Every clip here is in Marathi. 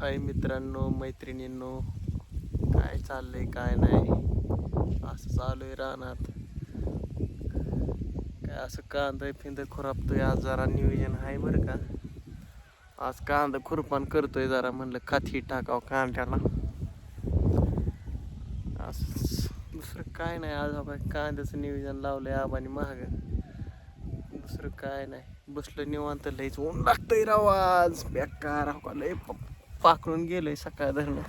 हाय मित्रांनो मैत्रिणींनो काय चाललंय काय नाही? असं चालू आहे रानात. काय असं कांदा फिंद खुरापतोय आज जरा नियोजन आहे बरं का? आज कांदा खुरपान करतोय जरा म्हणलं काथी टाकाव कांद्याला. असं दुसरं काय नाही आज आपण कांद्याचं नियोजन लावलंय आबानी महाग दुसरं काय नाही. बसलं निवांत लयच ऊन लागतंय राव आज. बेकार का लय पाखरून गेलोय सकाळ धरणं.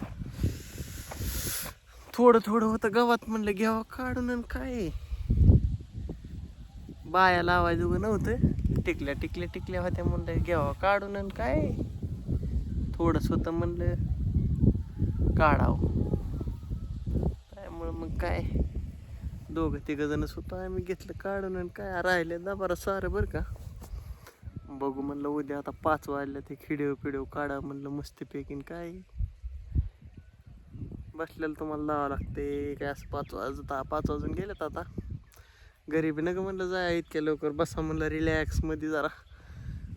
थोडं थोडं होतं गावात म्हणलं घ्यावं काढून आणि काय बाया लावायचं उगं नव्हतं. टिकल्या टिकल्या टिकल्या होत्या म्हणलं घ्यावं काढून आणि काय थोडंच होतं म्हणलं काढावं. त्यामुळं मग काय? दोघं तिघ जणच होतो आम्ही घेतलं काढून आणि काय? राहिले दाबारा सारं बरं का? बघू म्हणलं उद्या आता पाच वाजल्या ते खिडिओ पिडिओ काढा म्हणलं मस्तपैकी पेकिन काय. बसलेलं तुम्हाला लावावं लागते. काय असं पाच वाजत पाच वाजून गेलेत आता. गरीबी नका म्हणलं जा इतक्या लवकर बसा म्हणलं रिलॅक्समध्ये जरा.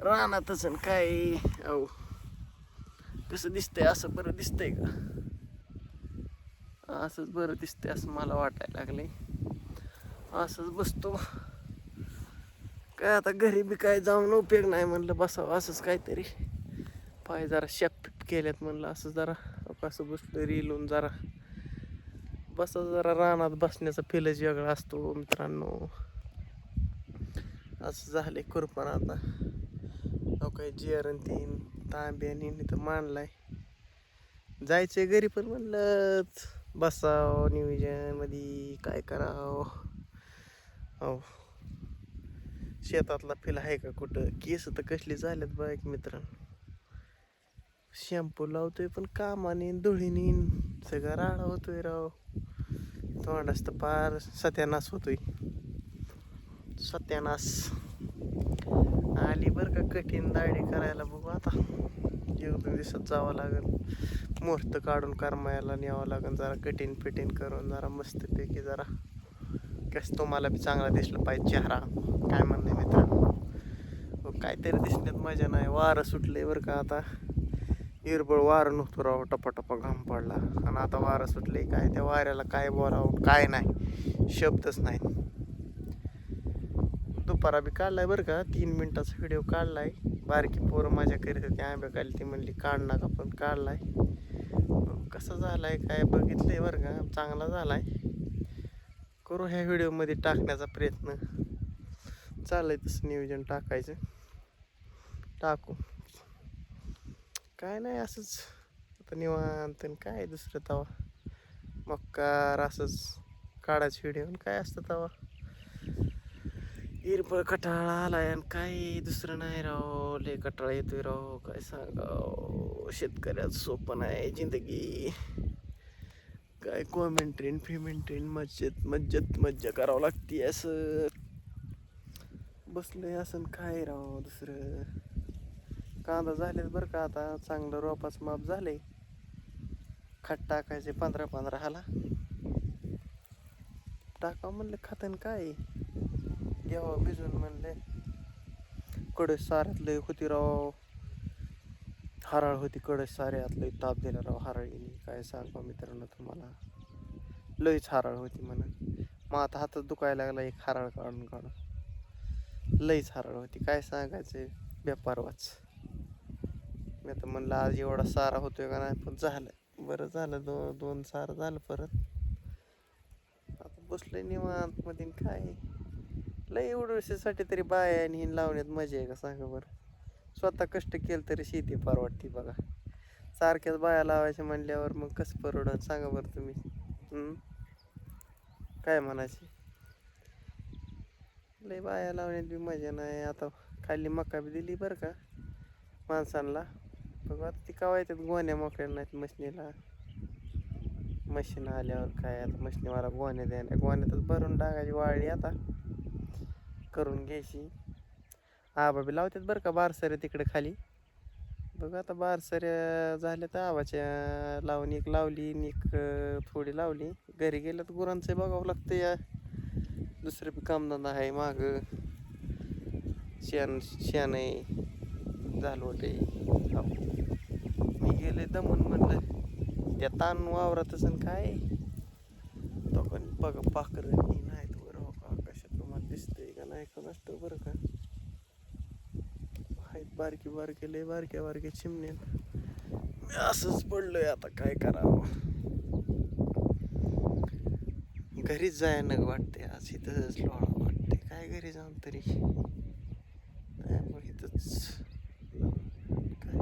रानातच आणि काय. अहो कसं दिसतंय असं बरं दिसतंय का? असंच बरं दिसतंय असं मला वाटायला लागलंय. असंच बसतो. काय आता घरी बी काय जाऊन उपयोग नाही म्हणलं बसावं असंच काहीतरी. पाय जरा शेप केल्यात म्हणलं असं जरा कसं बसलं रिलून जरा. बसा जरा रानात बसण्याचा फिलच वेगळा असतो मित्रांनो. असं झाले कुरपण आता. अहो काय जिअरन तीन तांब्यानी तर मांडलाय जायचंय घरी पण म्हणलं बसाव नियोजनमध्ये काय करावं. हो शेतातला फिल आहे का कुठं? केस तर कसली झाल्यात बघ एक मित्रांनो शॅम्पू लावतोय पण कामाने धुळीने सगळा राडा होतोय राव. तोंडास तर पार सत्यानाश होतोय. सत्यानाश. आली बरं का कठीण दाढी करायला बघू आता. एक दोन दिवसात जावं लागेल. मुहूर्त काढून करमायला न्यावं लागेल. जरा कठीण फिटीन करून जरा मस्तपैकी जरा कसं तुम्हाला बी चांगला दिसलं पाहिजे चेहरा. काय म्हणणं आहे मित्रांनो हो, काहीतरी दिसण्यात मजा नाही. वारं सुटले बरं का आता. इरबळ वारं नव्हतं राव टपा घाम पडला. आणि आता वारं सुटले काय? त्या वाऱ्याला काय बोलावं काय नाही. शब्दच नाही. दुपारा बी काढलाय बरं का? तीन मिनिटाचा व्हिडिओ काढलाय. बारकी पोरं माझ्या करीत होती. आंब्या काढली ती म्हणली काढ नका पण काढलाय. कसं झालाय काय बघितलंय बरं का? चांगला झालाय. करू ह्या व्हिडिओमध्ये टाकण्याचा प्रयत्न. चाललंय तसं नियोजन टाकायचं. टाकू. काय नाही असंच. आता निवांत आणि काय दुसरं तवा? मक्कार असंच. काढायचं व्हिडिओ काय असतं तवा? हिरबळ कटाळा आलाय आणि काय दुसरं नाही राव. लय कटाळा येतोय राव. काय सांगाव? शेतकऱ्याचं सोपं नाही जिंदगी. काय कॉमेंट्रेन फेमेंट्रेन मज्जेत मज्जत मज्जा करावं लागते असं. बसलंय असं काय राव दुसरं? कांदा झालेत बरं का आता चांगलं रोपाच माप झाले खत टाकायचे पंधरा पंधरा हाला टाकावं म्हणलं खातन काय? घ्यावं भिजून म्हणले. कडे साऱ्यात लय होती राव. हराळ होती कडस साऱ्यात लय ताप दिला राव हराळीने. काय सांगा मित्रांनो तुम्हाला? लईच हराळ होती म्हणा मग आता हातात दुखायला लागला एक हराळ काढून काढून. लईच हराळ होती. काय सांगायचं व्यापारवाच. मी आता म्हणलं आज एवढा सारा होतोय का नाही? पण झालं. बरं झालं दोन दोन सारा झालं परत. आता बसलोय निवांत मध्ये काय? लई एवढ्यासाठी तरी बाया आणि हिन लावण्यात मजा आहे का? सांगा बरं. स्वतः कष्ट केलं तरी शेती परवडते बघा. सारख्याच बाया लावायच्या म्हणल्यावर मग कसं परवडन सांगा बरं तुम्ही. काय म्हणायचे? लय बाया लावण्यात बी मजा नाही. आता खाली मका बी दिली बरं का माणसांना. बघू आता ती कवा येतात? गोण्या मोकळ्या नाहीत मशनीला. मशीन आल्यावर काय आता? मशनीवाला गोण्या द्यायला गोण्यातच भरून टाकायची वाळली आता. करून घ्यायची. आबा बी लावतात बरं का बारसऱ्या तिकडे खाली. बघ आता बारसऱ्या झाल्या तर आबाच्या लावून एक लावली आणि एक थोडी लावली. घरी गेलं तर गुरांचं बघावं लागतं या. दुसरं कामधंदा आहे माग. शेण शेण आहे झालवट आहे मी गेले दमून म्हणलं त्या ताण वावरातच आणि काय? तो पण बघा पाखर नाहीत बरं हो का कशा तुम्हाला दिसतंय का नाही का नसतं बरं का? आहेत. बारकी बारके लय बारक्या बारक्या चिमण्यात मी असंच पडलोय आता काय करावं. घरीच जायला वाटते आज. इथंच लोळा वाटते काय घरी जाऊन तरी? त्यामुळे इथंच? काय?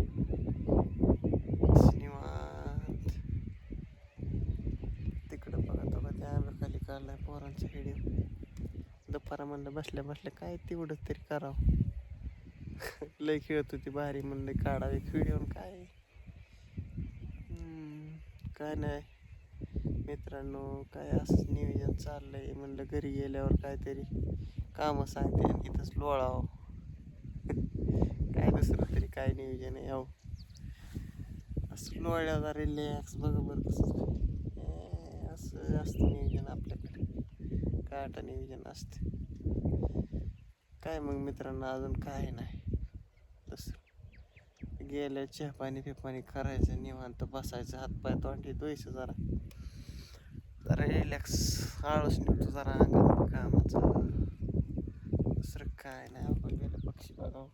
तिकडं बघा तो त्या पोरांचा व्हिडिओ दुपारा म्हणलं बसल्या बसल्या काय तेवढं तरी करावं. लय खेळत होती भारी म्हणलं काढावे व्हिडिओ काय? काय नाही. मित्रांनो काय असं नियोजन चाललंय. म्हणलं घरी गेल्यावर काहीतरी कामं सांगते आणि इथंच लोळावं. काय दुसरं तरी काय नियोजन आहे अहो असं लोळल्यावर रिलॅक्स बघ बरं कसं असं असतं नियोजन आपल्याकडे. काय आता नियोजन असते काय मग मित्रांनो अजून काय नाही. गेल्या चहा पाणी करायचं निवांत बसायचं हातपाय तोंडी धुवायचं जरा. जरा रिलॅक्स आळस निघतो जरा अंगात कामाचं. दुसरं काय नाही आपण गेलं पक्षी बघावं.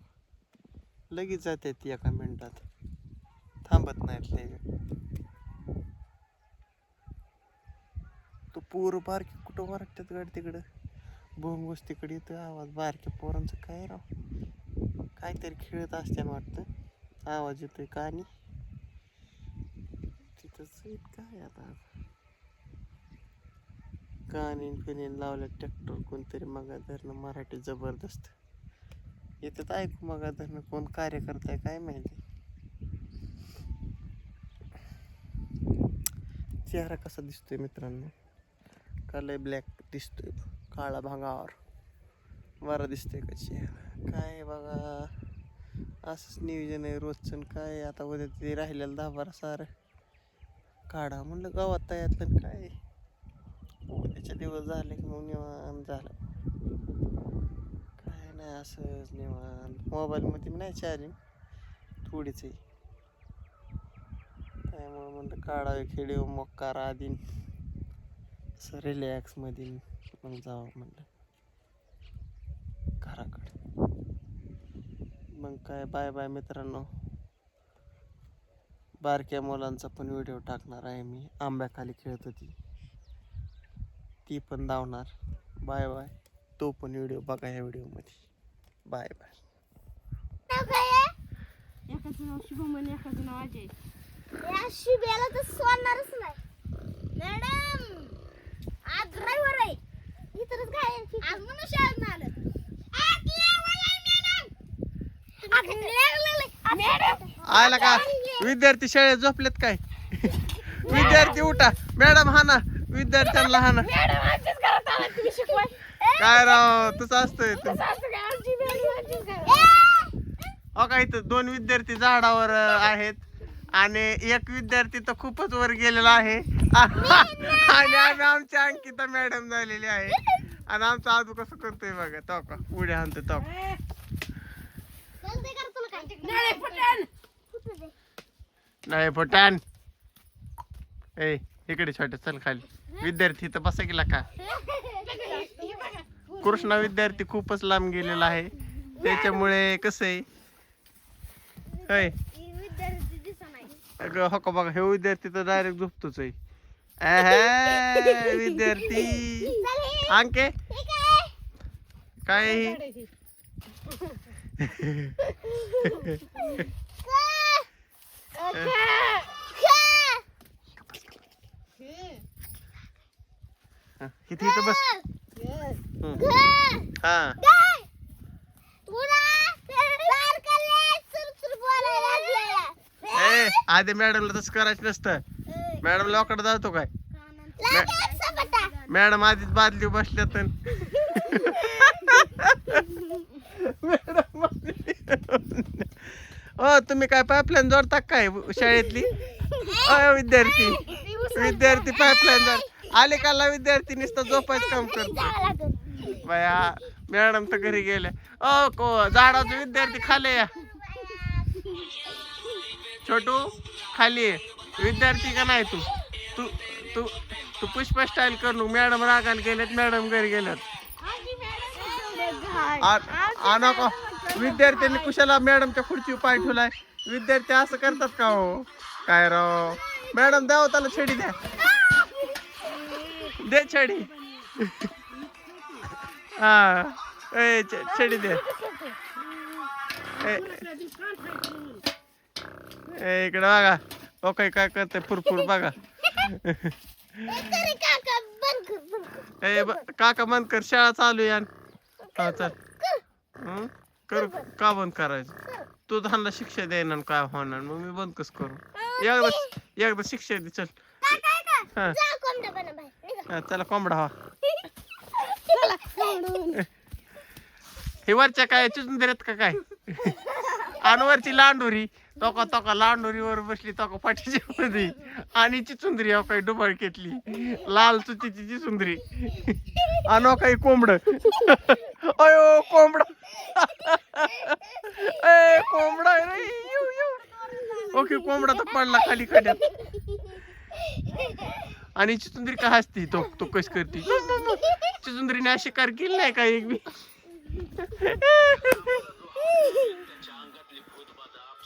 लगेच जाते ती एका मिनिटात. थांबत नाहीत ते. तो पोरं बारकी कुठं वाटतात गाडी तिकडं? भोंगूस तिकडे येतो आवाज. बारक्या पोरांचं काय राव? काहीतरी खेळत असते वाटतं. आवाज येतोय का आणि तिथंच आहेत काय आता कानी पिणी लावल्या ट्रॅक्टर कोणतरी मगा धरणं मराठी जबरदस्त येतात ऐकू मगा धरणं कोण कार्य करताय काय माहिती चेहरा कसा दिसतोय मित्रांनो काल ब्लॅक दिसतोय काळा भांगावर बरा दिसतोय का चेहरा काय बघा असंच नियोजन आहे रोजचं आणि काय आता उद्या ते राहिलेलं दहा बारा सारं. काढा म्हणलं गावात यातलं काय उद्याचे दिवस झाले की मग निवांत झालं. काय नाही असंच निवांत. मोबाईलमध्ये नाही चार्जिंग थोडीच आहे. त्यामुळे म्हणलं काढावे खेळीव मक्कार दिन असं रिलॅक्समध्ये मग जावं म्हणलं. मग काय बाय बाय मित्रांनो. बारक्या मुलांचा पण व्हिडिओ टाकणार आहे मी. आंब्याखाली खेळत होती. ती पण धावणार. Bye bye. तो पण व्हिडिओ बघा या व्हिडिओमध्ये बाय बाय. एकाचं नाव शुभम आणि एकाचं नाव अजय. या शिब्याला तर सोडणारच नाही. मॅडम आज ड्रायव्हर आहे. इथंच काय आज आलं. मॅडम आयला का? विद्यार्थी शाळेत झोपलेत काय? विद्यार्थी उठा. मॅडम हा ना. विद्यार्थ्यांना हाना काय राव तसं असतंय अ काय का इथं दोन विद्यार्थी झाडावर आहेत. आणि एक विद्यार्थी तर खूपच वर गेलेला आहे. आणि आम्ही आमची अंकिता मॅडम झालेली आहे. आणि आमचा आजू कसं करतोय बघा तो का? उड्या आणतो तो नाही पटान ए इकडे छोटे चल खाली. विद्यार्थी तर बसा गेला का कृष्णा विद्यार्थी खूपच लांब गेलेला आहे. त्याच्यामुळे कसं आहे? ही अगं हो का बघा हे विद्यार्थी तर डायरेक्ट झोपतोच आहे. अहं, विद्यार्थी. अंके? काय? इथे इथं बस. हा. आधी मॅडमला तसं करायचं नसतं. मॅडम लॉकडे जातो काय? मॅडम आधीच बादली बसल्या तर मॅडम हो तुम्ही काय पाईपलाईन जोडता काय शाळेतली? अ विद्यार्थी. विद्यार्थी पाईपलाईन जोड. आले काला विद्यार्थी नुसतं झोपायचं काम करतो? बाया मॅडम तर घरी गेल्या अ को झाडाचे विद्यार्थी खाले या छोटू खाली. विद्यार्थी का नाही तू? तू तू तू पुष्प स्टाईल करू मॅडम रागाला गेलेत मॅडम घरी गेल्यात विद्यार्थ्यांनी कुशाला मॅडमच्या खुर्ची पाय ठेवलाय. विद्यार्थी असं करतात का हो? काय राव? मॅडम द्या हो त्याला छडी द्या. दे छेडी. हा. ए छेडी छडी दे. ए इकडे बघा. ओके काय करते फुरफुर बघा. काका बंद कर ए ब- काका बंद कर शाळा चालू यान. हा चल. कर का बंद करायचं? तू धानला शिक्षा देणार काय होणार? मग मी बंद कस करू? एकदा एकदा शिक्षा दे चल. हा. हा, चला कोंबडा हा हे वरच्या काय चिचून दिल्यात का काय? आणि वरची लांडोरी. तोका तोका लांडोरीवर बसली तोका पाठीच्या मध्ये आणि चिचुंदरी अहो काही डुबाळ घेतली. लाल चुचीची चिचुंदरी आणि काही कोंबड. अयो कोंबड. ए कोंबडा येऊ ओके कोंबडा तर पडला खाली खड्यात. आणि चिचुंदरी का हसती? तो तो कशी करते? चिचुंदरीने अशी कार केली नाही का एक बी?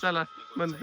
चला. बंद कर.